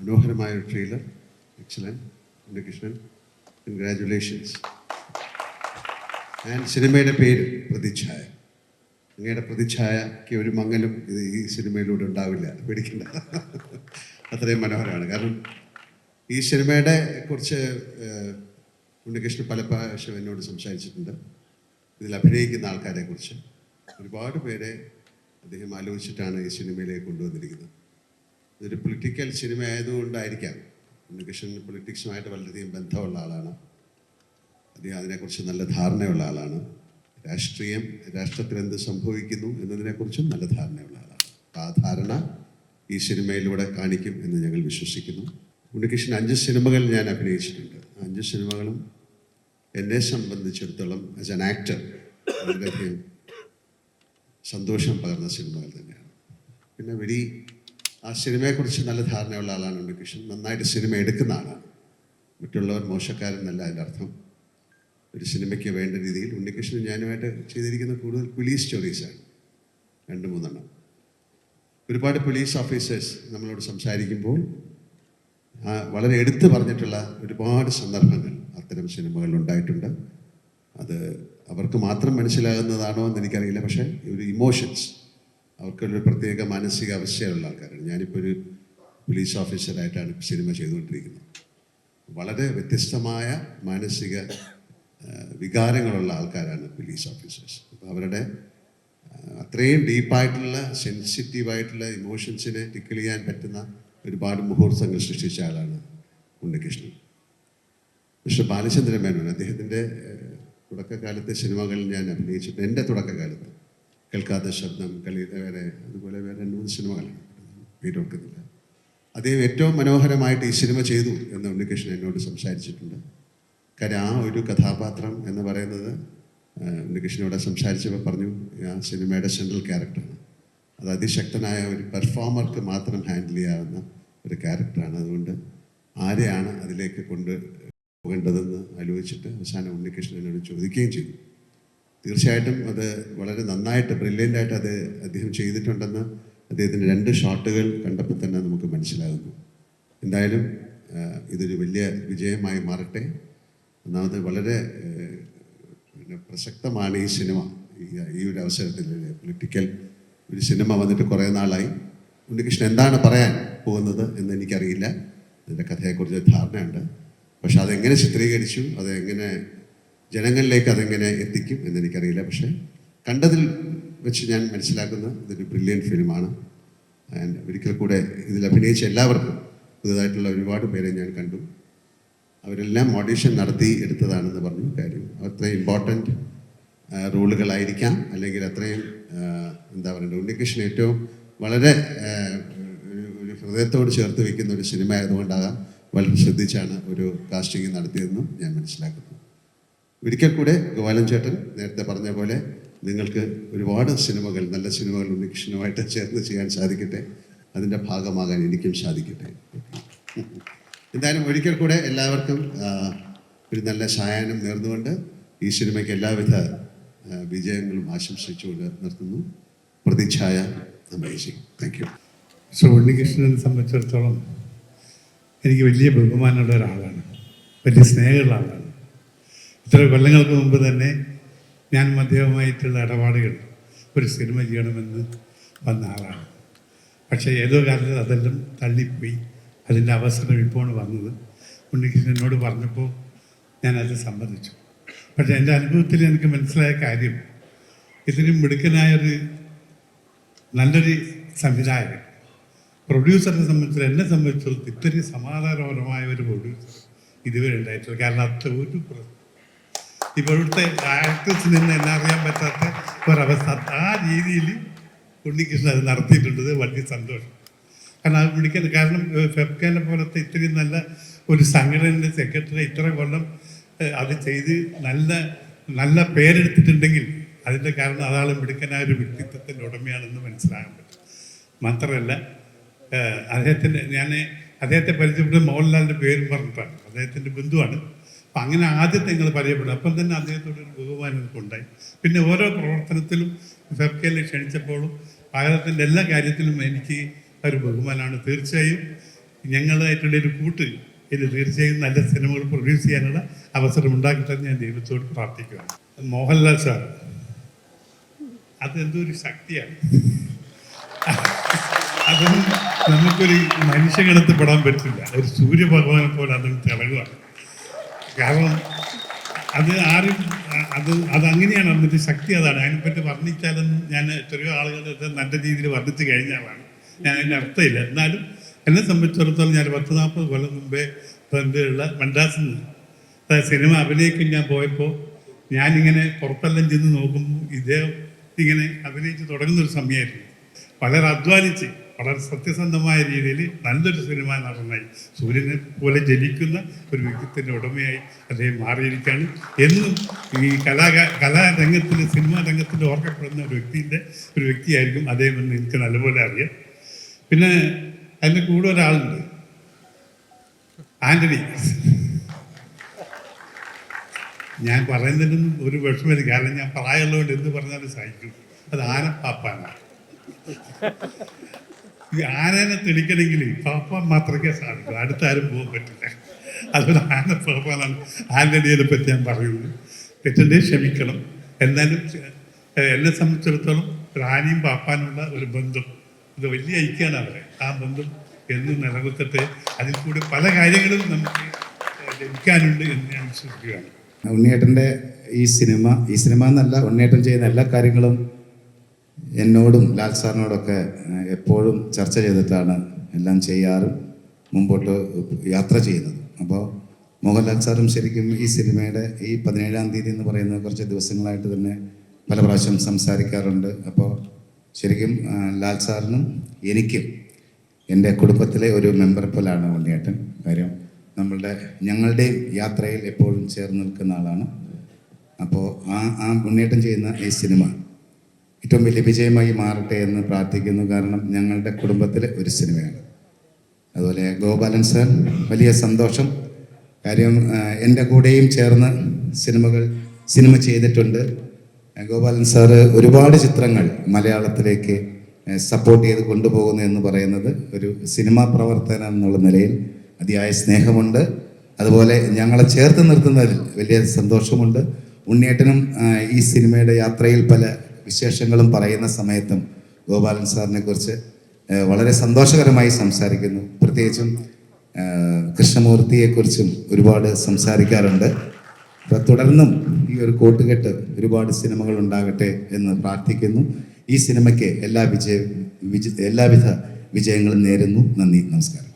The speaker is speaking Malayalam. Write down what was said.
മനോഹരമായ ഒരു trailer excellent Unnikrishnan congratulations and സിനിമയുടെ പേര് പ്രതിച്ഛായ. അങ്ങയുടെ പ്രതിച്ഛായക്ക് ഒരു മങ്ങലും ഇത് ഈ സിനിമയിലൂടെ ഉണ്ടാവില്ല. പേടിക്കണ്ട. അത്രയും മനോഹരമാണ്. കാരണം ഈ സിനിമയുടെ കുറിച്ച് ഉണ്ണികൃഷ്ണൻ പല പ്രാവശ്യം എന്നോട് സംസാരിച്ചിട്ടുണ്ട്. ഇതിൽ അഭിനയിക്കുന്ന ആൾക്കാരെ കുറിച്ച് ഒരുപാട് പേരെ അദ്ദേഹം ആലോചിച്ചിട്ടാണ് ഈ സിനിമയിലേക്ക് കൊണ്ടുവന്നിരിക്കുന്നത്. ഇതൊരു പൊളിറ്റിക്കൽ സിനിമ ആയതുകൊണ്ടായിരിക്കാം. ഉണ്ണികൃഷ്ണൻ പൊളിറ്റിക്സുമായിട്ട് വളരെയധികം ബന്ധമുള്ള ആളാണ്. അദ്ദേഹം അതിനെക്കുറിച്ച് നല്ല ധാരണയുള്ള ആളാണ്. രാഷ്ട്രീയം രാഷ്ട്രത്തിൽ എന്ത് സംഭവിക്കുന്നു എന്നതിനെക്കുറിച്ചും നല്ല ധാരണയുള്ള ആളാണ്. ആ ധാരണ ഈ സിനിമയിലൂടെ കാണിക്കും എന്ന് ഞങ്ങൾ വിശ്വസിക്കുന്നു. ഉണ്ണികൃഷ്ണൻ അഞ്ച് സിനിമകൾ ഞാൻ അഭിനയിച്ചിട്ടുണ്ട്. അഞ്ച് സിനിമകളും എന്നെ സംബന്ധിച്ചിടത്തോളം ആസ് എൻ ആക്ടർ വളരെയധികം സന്തോഷം പകർന്ന സിനിമകൾ തന്നെയാണ്. പിന്നെ വെരി ആ സിനിമയെക്കുറിച്ച് നല്ല ധാരണയുള്ള ആളാണ് ഉണ്ണികൃഷ്ണൻ നന്നായിട്ട് സിനിമ എടുക്കുന്ന ആളാണ് മറ്റുള്ളവർ മോശക്കാരെന്നല്ല അതിന്റെ അർത്ഥം. ഒരു സിനിമയ്ക്ക് വേണ്ട രീതിയിൽ ഉണ്ണികൃഷ്ണൻ ഞാനുമായിട്ട് ചെയ്തിരിക്കുന്ന കൂടുതൽ പോലീസ് സ്റ്റോറീസാണ് രണ്ട് മൂന്നെണ്ണം. ഒരുപാട് പോലീസ് ഓഫീസേഴ്സ് നമ്മളോട് സംസാരിക്കുമ്പോൾ വളരെ എടുത്തു പറഞ്ഞിട്ടുള്ള ഒരുപാട് സന്ദർഭങ്ങൾ അത്തരം സിനിമകളിൽ ഉണ്ടായിട്ടുണ്ട്. അത് അവർക്ക് മാത്രം മനസ്സിലാകുന്നതാണോ എന്ന് എനിക്കറിയില്ല. പക്ഷേ ഒരു ഇമോഷൻസ് അവർക്കൊരു പ്രത്യേക മാനസിക അവസ്ഥയുള്ള ആൾക്കാരാണ്. ഞാനിപ്പോൾ ഒരു പോലീസ് ഓഫീസറായിട്ടാണ് സിനിമ ചെയ്തുകൊണ്ടിരിക്കുന്നത്. വളരെ വ്യത്യസ്തമായ മാനസിക വികാരങ്ങളുള്ള ആൾക്കാരാണ് പോലീസ് ഓഫീസേഴ്സ് അപ്പോൾ അവരുടെ അത്രയും ഡീപ്പായിട്ടുള്ള സെൻസിറ്റീവായിട്ടുള്ള ഇമോഷൻസിനെ ടിക്കിൾ ചെയ്യാൻ പറ്റുന്ന ഒരുപാട് മുഹൂർത്തങ്ങൾ സൃഷ്ടിച്ച ആളാണ് ഉണ്ണികൃഷ്ണൻ. മിസ്റ്റർ ബാലചന്ദ്രൻ മേനോൻ. അദ്ദേഹത്തിന്റെ തുടക്കകാലത്തെ സിനിമകളിൽ ഞാൻ അഭിനയിച്ചിട്ടുണ്ട്. എന്റെ തുടക്കകാലത്ത് കേൾക്കാത്ത ശബ്ദം കളി വേറെ അതുപോലെ വേറെ രണ്ട് മൂന്ന് സിനിമകളാണ് പേര് ഓർക്കുന്നില്ല അദ്ദേഹം ഏറ്റവും മനോഹരമായിട്ട് ഈ സിനിമ ചെയ്തു എന്ന് ഉണ്ണികൃഷ്ണൻ എന്നോട് സംസാരിച്ചിട്ടുണ്ട്. കാര്യം ആ ഒരു കഥാപാത്രം എന്ന് പറയുന്നത് ഉണ്ണികൃഷ്ണനോട് സംസാരിച്ചപ്പോൾ പറഞ്ഞു ആ സിനിമയുടെ സെൻട്രൽ ക്യാരക്ടറാണ് അത് അതിശക്തനായ ഒരു പെർഫോമർക്ക് മാത്രം ഹാൻഡിൽ ചെയ്യാവുന്ന ഒരു ക്യാരക്ടറാണ് അതുകൊണ്ട് ആരെയാണ് അതിലേക്ക് കൊണ്ട് പോകേണ്ടതെന്ന് ആലോചിച്ചിട്ട് അവസാനം ഉണ്ണികൃഷ്ണൻ എന്നോട് ചോദിക്കുകയും ചെയ്തു. തീർച്ചയായിട്ടും അത് വളരെ നന്നായിട്ട് ബ്രില്യന്റായിട്ട് അത് അദ്ദേഹം ചെയ്തിട്ടുണ്ടെന്ന് അദ്ദേഹത്തിന്റെ രണ്ട് ഷോട്ടുകൾ കണ്ടപ്പോൾ തന്നെ നമുക്ക് മനസ്സിലാകുന്നു. എന്തായാലും ഇതൊരു വലിയ വിജയമായി മാറട്ടെ. ഒന്നാമത് വളരെ പ്രസക്തമാണ് ഈ സിനിമ. ഈ ഒരു അവസരത്തിൽ പൊളിറ്റിക്കൽ ഒരു സിനിമ വന്നിട്ട് കുറേ നാളായി. ഉണ്ണികൃഷ്ണൻ എന്താണ് പറയാൻ പോകുന്നത് എന്ന് എനിക്കറിയില്ല. അതിന്റെ കഥയെക്കുറിച്ച് ധാരണയുണ്ട്. പക്ഷെ അതെങ്ങനെ ചിത്രീകരിച്ചു അതെങ്ങനെ ജനങ്ങളിലേക്ക് അതെങ്ങനെ എത്തിക്കും എന്നെനിക്കറിയില്ല. പക്ഷേ കണ്ടതിൽ വെച്ച് ഞാൻ മനസ്സിലാക്കുന്ന ഇതൊരു ബ്രില്യൻ ഫിലിമാണ് ആൻഡ് ഒരിക്കൽ കൂടെ ഇതിൽ അഭിനയിച്ച എല്ലാവർക്കും പുതുതായിട്ടുള്ള ഒരുപാട് പേരെ ഞാൻ കണ്ടു. അവരെല്ലാം ഓഡീഷൻ നടത്തി എടുത്തതാണെന്ന് പറഞ്ഞു. കാര്യം അത്രയും ഇമ്പോർട്ടന്റ് റോളുകളായിരിക്കാം. അല്ലെങ്കിൽ അത്രയും എന്താ പറയുക ഉണ്ണികൃഷ്ണൻ ഏറ്റവും വളരെ ഒരു- ഹൃദയത്തോട് ചേർത്ത് വെക്കുന്ന ഒരു സിനിമ ആയതുകൊണ്ടാകാം വളരെ ശ്രദ്ധിച്ചാണ് ഒരു കാസ്റ്റിംഗ് നടത്തിയതെന്നും ഞാൻ മനസ്സിലാക്കുന്നു. ഒരിക്കൽ കൂടെ ഗോപാലൻ ചേട്ടൻ നേരത്തെ പറഞ്ഞ പോലെ നിങ്ങൾക്ക് ഒരുപാട് സിനിമകൾ നല്ല സിനിമകൾ ഉണ്ണികൃഷ്ണനുമായിട്ട് ചേർന്ന് ചെയ്യാൻ സാധിക്കട്ടെ. അതിന്റെ ഭാഗമാകാൻ എനിക്കും സാധിക്കട്ടെ. എന്തായാലും ഒരിക്കൽ കൂടെ എല്ലാവർക്കും ഒരു നല്ല സായാഹ്നം നേർന്നുകൊണ്ട് ഈ സിനിമയ്ക്ക് എല്ലാവിധ വിജയങ്ങളും ആശംസിച്ചുകൊണ്ട് നിർത്തുന്നു. പ്രതിച്ഛായ അമേസിങ് താങ്ക് യു ശ്രീ ഉണ്ണികൃഷ്ണനെ സംബന്ധിച്ചിടത്തോളം എനിക്ക് വലിയ ബഹുമാനമുള്ള ഒരാളാണ്. വലിയ സ്നേഹമുള്ള ആളാണ്. ഇത്ര കൊല്ലങ്ങൾക്ക് മുമ്പ് തന്നെ ഞാൻ അദ്ദേഹവുമായിട്ടുള്ള ഇടപാടുകൾ ഒരു സിനിമ ചെയ്യണമെന്ന് വന്ന ആളാണ്. പക്ഷേ ഏതോ കാലത്ത് അതെല്ലാം തള്ളിപ്പോയി. അതിന്റെ അവസരം ഇപ്പോൾ വന്നത് ഉണ്ണികൃഷ്ണൻ എന്നോട് പറഞ്ഞപ്പോൾ ഞാനത് സമ്മതിച്ചു. പക്ഷേ എന്റെ അനുഭവത്തിൽ എനിക്ക് മനസ്സിലായ കാര്യം ഇതിന് മിടുക്കനായൊരു നല്ലൊരു സംവിധായകൻ പ്രൊഡ്യൂസറിനെ സംബന്ധിച്ച് എന്നെ സംബന്ധിച്ചിടത്തോളം ഇത്രയും സമാധാനപരമായ ഒരു പ്രൊഡ്യൂസർ ഇതുവരെ ഉണ്ടായിട്ടില്ല. കാരണം അത്ര ഒരു പ്രശ്നം ഇപ്പോൾ ഇവിടുത്തെ ആക്ടേഴ്സിന് നിന്ന് എന്നാ അറിയാൻ പറ്റാത്ത ഒരവസ്ഥ. ആ രീതിയിൽ ഉണ്ണികൃഷ്ണൻ അത് നടത്തിയിട്ടുണ്ട്. വലിയ സന്തോഷം. കാരണം അത് വിളിക്കാൻ കാരണം ഫെബ്കാനെ പോലത്തെ ഇത്രയും നല്ല ഒരു സംഘടനയുടെ സെക്രട്ടറി ഇത്ര കൊല്ലം അത് ചെയ്ത് നല്ല നല്ല പേരെടുത്തിട്ടുണ്ടെങ്കിൽ അതിന്റെ കാരണം അതാളും മിടുക്കനായ ഒരു വ്യക്തിത്വത്തിന്റെ ഉടമയാണെന്ന് മനസ്സിലാകാൻ പറ്റും. മാത്രമല്ല അദ്ദേഹത്തിന്റെ ഞാൻ അദ്ദേഹത്തെ പരിചയപ്പെടുന്ന മോഹൻലാലിന്റെ പേരും പറഞ്ഞിട്ടാണ്. അദ്ദേഹത്തിന്റെ ബന്ധുവാണ്. അപ്പം അങ്ങനെ ആദ്യത്തെ നിങ്ങൾ പരിചയപ്പെടും. അപ്പം തന്നെ അദ്ദേഹത്തോട് ഒരു ബഹുമാനം എനിക്കുണ്ടായി പിന്നെ ഓരോ പ്രവർത്തനത്തിലും ഫെബ്കയിൽ ക്ഷണിച്ചപ്പോഴും ഭാരതത്തിന്റെ എല്ലാ കാര്യത്തിലും എനിക്ക് ഒരു ബഹുമാനമാണ് തീർച്ചയായും ഞങ്ങളായിട്ടുള്ള ഒരു കൂട്ട് ഇത് തീർച്ചയായും നല്ല സിനിമകൾ പ്രൊഡ്യൂസ് ചെയ്യാനുള്ള അവസരം ഉണ്ടാക്കിട്ടെ ഞാൻ ദൈവത്തോട് പ്രാർത്ഥിക്കുകയാണ്. മോഹൻലാൽ സാർ അതെന്തോ ഒരു ശക്തിയാണ്. അതൊന്നും നമുക്കൊരു മനുഷ്യഗണത്തിൽ പെടാൻ പറ്റില്ല. ഒരു സൂര്യഭഗവാനെ പോലെ അതും തിളകുകയാണ് കാരണം അത് ആരും അത് അതങ്ങനെയാണ് അതിന്റെ ശക്തി അതാണ്. അതിനെപ്പറ്റി വർണിച്ചാലും ഞാൻ എത്രയോ ആളുകളുടെ അടുത്ത് നല്ല രീതിയിൽ വർണിച്ച് കഴിഞ്ഞ ആളാണ്. ഞാൻ അതിന്റെ അർത്ഥമില്ല. എന്നാലും എന്നെ സംബന്ധിച്ചിടത്തോളം ഞാൻ പത്ത് നാൽപ്പത് കൊല്ലം മുമ്പേ ബന്ധമുള്ള മദ്രാസിൽ നിന്ന് അതായത് സിനിമ അഭിനയിക്കാൻ ഞാൻ പോയപ്പോൾ ഞാനിങ്ങനെ പുറത്തെല്ലാം ചെന്ന് നോക്കുമ്പോൾ ഇദ്ദേഹം ഇങ്ങനെ അഭിനയിച്ച് തുടങ്ങുന്നൊരു സമയമായിരുന്നു. വളരെ അധ്വാനിച്ച് വളരെ സത്യസന്ധമായ രീതിയിൽ നല്ലൊരു സിനിമ നടനായി സൂര്യനെ പോലെ ജനിക്കുന്ന ഒരു വ്യക്തിത്വത്തിന്റെ ഉടമയായി അദ്ദേഹം മാറിയിരിക്കുകയാണ്. എന്നും ഈ കലാ കലാരംഗത്തിൽ സിനിമാ രംഗത്തിൽ ഓർക്കപ്പെടുന്ന ഒരു വ്യക്തിന്റെ ഒരു വ്യക്തിയായിരിക്കും അദ്ദേഹം എന്ന് എനിക്ക് നല്ലപോലെ അറിയാം. പിന്നെ അതിന്റെ കൂടെ ഒരാളുണ്ട്. ആന്റണി ഞാൻ പറയുന്നതിനും ഒരു വിഷമമില്ല. കാരണം ഞാൻ പ്രായമുള്ളതുകൊണ്ട് എന്ത് പറഞ്ഞാലും സഹിക്കും. അത് ആനപ്പാപ്പാനാണ് ഈ ആനനെ തെളിക്കണമെങ്കിൽ പാപ്പാൻ മാത്രമേ സാധിക്കൂ. അടുത്ത ആരും പോകാൻ പറ്റില്ല. അതുകൊണ്ട് ആന പാപ്പാനാണ് ആന്റണിയെ പറ്റി ഞാൻ പറയുന്നത് തെറ്റന്റെ ക്ഷമിക്കണം. എന്നാലും എന്നെ സംബന്ധിച്ചിടത്തോളം റാനിയും പാപ്പാനുള്ള ഒരു ബന്ധം. ഇത് വലിയ ഐക്യമാണ് അവരെ. ആ ബന്ധം എന്നും നിലനിർത്തട്ടെ. അതിൽ കൂടി പല കാര്യങ്ങളും നമുക്ക് ലഭിക്കാനുണ്ട് എന്ന് ഞാൻ വിശ്വസിക്കുകയാണ്. ഉണ്ണിയേട്ടന്റെ ഈ സിനിമ ഈ സിനിമ എന്നല്ല ഉണ്ണിയേട്ടൻ ചെയ്യുന്ന എല്ലാ കാര്യങ്ങളും എന്നോടും ലാൽ സാറിനോടൊക്കെ എപ്പോഴും ചർച്ച ചെയ്തിട്ടാണ് എല്ലാം ചെയ്യാറും മുമ്പോട്ട് യാത്ര ചെയ്യുന്നത്. അപ്പോൾ മോഹൻലാൽ സാറും ശരിക്കും ഈ സിനിമയുടെ ഈ പതിനേഴാം തീയതി എന്ന് പറയുന്ന കുറച്ച് ദിവസങ്ങളായിട്ട് തന്നെ പല പ്രാവശ്യം സംസാരിക്കാറുണ്ട്. അപ്പോൾ ശരിക്കും ലാൽ സാറിനും എനിക്കും എന്റെ കുടുംബത്തിലെ ഒരു മെമ്പർ പോലാണ് ഉണ്ണിയേട്ടൻ. കാര്യം നമ്മളുടെ ഞങ്ങളുടെയും യാത്രയിൽ എപ്പോഴും ചേർന്ന് നിൽക്കുന്ന ആളാണ്. അപ്പോൾ ആ ആ ഉണ്ണിയേട്ടൻ ചെയ്യുന്ന ഈ സിനിമ ഏറ്റവും വലിയ വിജയമായി മാറട്ടെ എന്ന് പ്രാർത്ഥിക്കുന്നു. കാരണം ഞങ്ങളുടെ കുടുംബത്തിലെ ഒരു സിനിമയാണ്. അതുപോലെ ഗോപാലൻ സാർ വലിയ സന്തോഷം. കാര്യം എന്റെ കൂടെയും ചേർന്ന് സിനിമകൾ സിനിമ ചെയ്തിട്ടുണ്ട്. ഗോപാലൻ സാറ് ഒരുപാട് ചിത്രങ്ങൾ മലയാളത്തിലേക്ക് സപ്പോർട്ട് ചെയ്ത് കൊണ്ടുപോകുന്നു എന്ന് പറയുന്നത് ഒരു സിനിമാ പ്രവർത്തനം എന്നുള്ള നിലയിൽ അതിയായ സ്നേഹമുണ്ട്. അതുപോലെ ഞങ്ങളെ ചേർത്ത് നിർത്തുന്നതിൽ വലിയ സന്തോഷമുണ്ട്. ഉണ്ണിയേട്ടനും ഈ സിനിമയുടെ യാത്രയിൽ പല വിശേഷങ്ങളും പറയുന്ന സമയത്തും ഗോപാലൻ സാറിനെ കുറിച്ച് വളരെ സന്തോഷകരമായി സംസാരിക്കുന്നു. പ്രത്യേകിച്ചും കൃഷ്ണമൂർത്തിയെക്കുറിച്ചും ഒരുപാട് സംസാരിക്കാറുണ്ട്. അപ്പം തുടർന്നും ഈ ഒരു കൂട്ടുകെട്ട് ഒരുപാട് സിനിമകൾ ഉണ്ടാകട്ടെ എന്ന് പ്രാർത്ഥിക്കുന്നു. ഈ സിനിമയ്ക്ക് എല്ലാ വിജയ വിജ എല്ലാവിധ വിജയങ്ങളും നേരുന്നു. നന്ദി നമസ്കാരം.